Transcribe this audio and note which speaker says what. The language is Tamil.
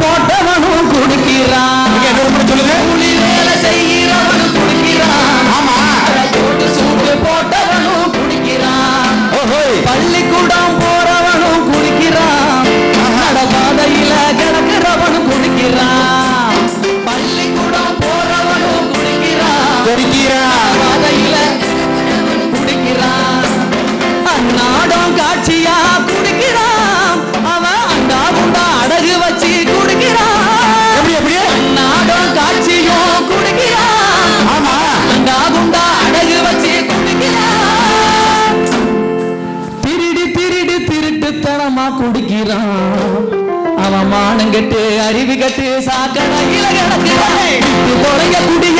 Speaker 1: போட்டவனும் குடிக்கிறான்.
Speaker 2: சொல்லுங்க
Speaker 1: கூலி வேலை செய்கிறவனும் குடிக்கிறான்.
Speaker 2: ஆமா.
Speaker 1: போட்டு சூடு போட்டவனும் குடிக்கிறான். பள்ளிக்கூடம் போறவனும் குடிக்கிறான். பாதையில கிடக்கிறவனும் குடிக்கிறான். பள்ளிக்கூடம் போறவனும் குடிக்கிறான்.
Speaker 2: குடிக்கிறான்
Speaker 1: பாதையில குடிக்கிறான். நாடும் காட்சியா குடிக்கிறான். நிக்கிறான் அவன் மானம் கெட்டு அறிவு கட்டு சாக்கடையில கிடக்கிறான் விட்டு